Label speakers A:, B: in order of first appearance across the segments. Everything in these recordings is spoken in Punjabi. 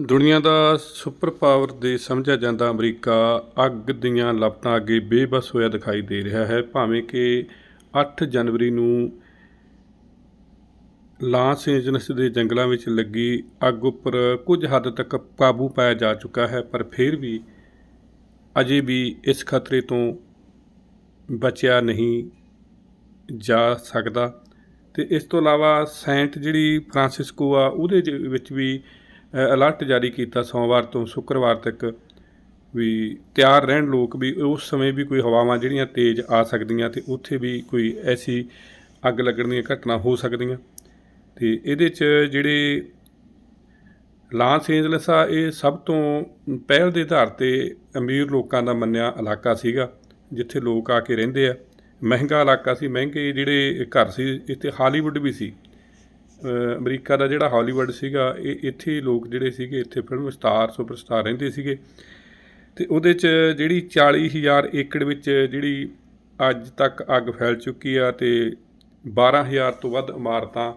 A: ਦੁਨੀਆ ਦਾ ਸੁਪਰ ਪਾਵਰ ਦੇ ਸਮਝਿਆ ਜਾਂਦਾ ਅਮਰੀਕਾ ਅੱਗ ਦੀਆਂ ਲਪਟਾਂ ਅੱਗੇ ਬੇਬਸ ਹੋਇਆ ਦਿਖਾਈ ਦੇ ਰਿਹਾ ਹੈ। ਭਾਵੇਂ ਕਿ 8 ਜਨਵਰੀ ਨੂੰ ਲਾਸ ਏਂਜਲਸ ਦੇ ਜੰਗਲਾਂ ਵਿੱਚ ਲੱਗੀ ਅੱਗ ਉੱਪਰ ਕੁਝ ਹੱਦ ਤੱਕ ਕਾਬੂ ਪਾਇਆ ਜਾ ਚੁੱਕਾ ਹੈ, ਪਰ ਫਿਰ ਵੀ ਅਜੇ ਵੀ ਇਸ ਖਤਰੇ ਤੋਂ ਬਚਿਆ ਨਹੀਂ ਜਾ ਸਕਦਾ। ਤੇ ਇਸ ਤੋਂ ਇਲਾਵਾ ਸੈਂਟ ਜਿਹੜੀ ਫ੍ਰਾਂਸਿਸਕੋ ਆ, ਉਹਦੇ ਜ- ਵਿੱਚ ਵੀ ਅਲਰਟ ਜਾਰੀ ਕੀਤਾ ਸੋਮਵਾਰ ਤੋਂ ਸ਼ੁੱਕਰਵਾਰ ਤੱਕ ਵੀ ਤਿਆਰ ਰਹਿਣ ਲੋਕ ਵੀ ਉਸ ਸਮੇਂ ਵੀ ਕੋਈ ਹਵਾਵਾਂ ਜਿਹੜੀਆਂ ਤੇਜ਼ ਆ ਸਕਦੀਆਂ ਤੇ ਉੱਥੇ ਵੀ ਕੋਈ ਐਸੀ ਅੱਗ ਲੱਗਣ ਦੀਆਂ ਘਟਨਾ ਹੋ ਸਕਦੀਆਂ। ਤੇ ਇਹਦੇ 'ਚ ਜਿਹੜੇ ਲਾਸ ਏਂਜਲਸ ਆ, ਇਹ ਸਭ ਤੋਂ ਪਹਿਲ ਦੇ ਆਧਾਰ ਤੇ ਅਮੀਰ ਲੋਕਾਂ ਦਾ ਮੰਨਿਆ ਇਲਾਕਾ ਸੀਗਾ, ਜਿੱਥੇ ਲੋਕ ਆ ਕੇ ਰਹਿੰਦੇ ਆ। ਮਹਿੰਗਾ ਇਲਾਕਾ ਸੀ, ਮਹਿੰਗੇ ਜਿਹੜੇ ਘਰ ਸੀ, ਇੱਥੇ ਹਾਲੀਵੁੱਡ ਵੀ ਸੀ। ਅਮਰੀਕਾ ਦਾ ਜਿਹੜਾ ਹਾਲੀਵੁੱਡ ਸੀਗਾ, ਇਹ ਇੱਥੇ ਲੋਕ ਜਿਹੜੇ ਸੀਗੇ, ਇੱਥੇ ਫਿਲਮ ਸਟਾਰ, ਸੁਪਰਸਟਾਰ ਰਹਿੰਦੇ ਸੀਗੇ। ਤੇ ਉਹਦੇ 'ਚ ਜਿਹੜੀ 40000 ਏਕੜ ਵਿੱਚ ਜਿਹੜੀ ਅੱਜ ਤੱਕ ਅੱਗ ਫੈਲ ਚੁੱਕੀ ਆ ਤੇ 12000 ਤੋਂ ਵੱਧ ਇਮਾਰਤਾਂ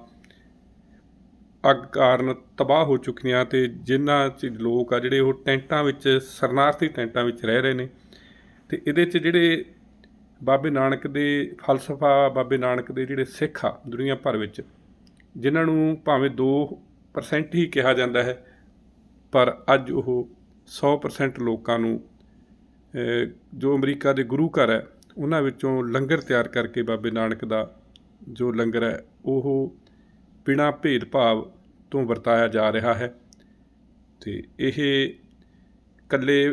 A: ਅੱਗ ਕਾਰਨ ਤਬਾਹ ਹੋ ਚੁੱਕੀਆਂ ਤੇ ਜਿਨ੍ਹਾਂ 'ਚ ਲੋਕ ਆ ਜਿਹੜੇ ਉਹ ਟੈਂਟਾਂ ਵਿੱਚ, ਸਰਨਾਰਥੀ ਟੈਂਟਾਂ ਵਿੱਚ ਰਹਿ ਰਹੇ ਨੇ। ਤੇ ਇਹਦੇ 'ਚ ਜਿਹੜੇ ਬਾਬੇ ਨਾਨਕ ਦੇ ਫਲਸਫਾ, ਬਾਬੇ ਨਾਨਕ ਦੇ ਜਿਹੜੇ ਸਿੱਖ ਆ ਦੁਨੀਆ ਭਰ ਵਿੱਚ ਜਿਨ੍ਹਾਂ ਨੂੰ ਭਾਵੇਂ 2% ਹੀ ਕਿਹਾ ਜਾਂਦਾ ਹੈ, ਪਰ ਅੱਜ ਉਹ 100% ਲੋਕਾਂ ਨੂੰ ਜੋ ਅਮਰੀਕਾ ਦੇ ਗੁਰੂ ਘਰ ਹੈ, ਉਹਨਾਂ ਵਿੱਚੋਂ ਲੰਗਰ ਤਿਆਰ ਕਰਕੇ ਬਾਬੇ ਨਾਨਕ ਦਾ ਜੋ ਲੰਗਰ ਹੈ, ਉਹ ਬਿਨਾਂ ਭੇਦਭਾਵ ਤੋਂ ਵਰਤਾਇਆ ਜਾ ਰਿਹਾ ਹੈ। ਤੇ ਇਹ ਇਕੱਲੇ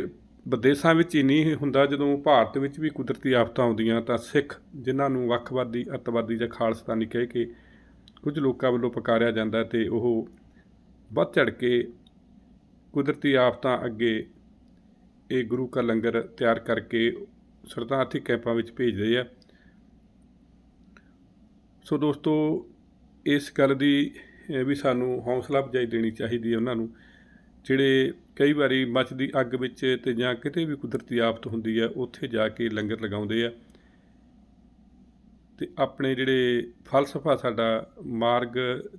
A: ਵਿਦੇਸ਼ਾਂ ਵਿੱਚ ਹੀ ਨਹੀਂ ਹੁੰਦਾ, ਜਦੋਂ ਭਾਰਤ ਵਿੱਚ ਵੀ ਕੁਦਰਤੀ ਆਫਤਾਂ ਆਉਂਦੀਆਂ ਤਾਂ ਸਿੱਖ, ਜਿਨ੍ਹਾਂ ਨੂੰ ਵੱਖਵਾਦੀ, ਅੱਤਵਾਦੀ ਜਾਂ ਖਾਲਸਤਾਨੀ ਕਹਿ ਕੇ ਕੁਝ ਲੋਕਾਂ ਵੱਲੋਂ ਪਕਾਰਿਆ ਜਾਂਦਾ ਤੇ ਉਹ ਵੱਧ ਚੜ ਕੇ ਕੁਦਰਤੀ ਆਫਤਾਂ ਅੱਗੇ ਇਹ ਗੁਰੂ ਕਾ ਲੰਗਰ ਤਿਆਰ ਕਰਕੇ ਸ਼ਰਧਾਰਥੀ ਕੈਂਪਾਂ ਵਿੱਚ ਭੇਜਦੇ ਆ। ਸੋ ਦੋਸਤੋ, ਇਸ ਗੱਲ ਦੀ ਵੀ ਸਾਨੂੰ ਹੌਸਲਾ ਅਫਜ਼ਾਈ ਦੇਣੀ ਚਾਹੀਦੀ ਹੈ ਉਹਨਾਂ ਨੂੰ, ਜਿਹੜੇ ਕਈ ਵਾਰੀ ਮੱਚ ਦੀ ਅੱਗ ਵਿੱਚ ਤੇ ਜਾਂ ਕਿਤੇ ਵੀ ਕੁਦਰਤੀ ਆਫਤ ਹੁੰਦੀ ਹੈ, ਉੱਥੇ ਜਾ ਕੇ ਲੰਗਰ ਲਗਾਉਂਦੇ ਆ। ਤੇ ਆਪਣੇ ਜਿਹੜੇ ਫਲਸਫਾ ਸਾਡਾ ਮਾਰਗ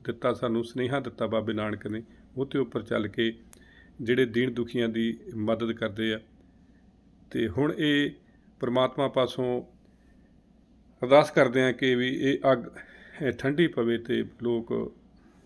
A: ਦਿੱਤਾ, ਸਾਨੂੰ ਸਨੇਹਾ ਦਿੱਤਾ ਬਾਬੇ ਨਾਨਕ ਨੇ, ਉਹਦੇ ਉੱਪਰ ਚੱਲ ਕੇ ਜਿਹੜੇ ਦੀਨ ਦੁਖੀਆਂ ਦੀ ਮਦਦ ਕਰਦੇ ਆ। ਤੇ ਹੁਣ ਇਹ ਪ੍ਰਮਾਤਮਾ ਪਾਸੋਂ ਅਰਦਾਸ ਕਰਦੇ ਆ ਕਿ ਵੀ ਇਹ ਅੱਗ ਠੰਡੀ ਪਵੇ ਤੇ ਲੋਕ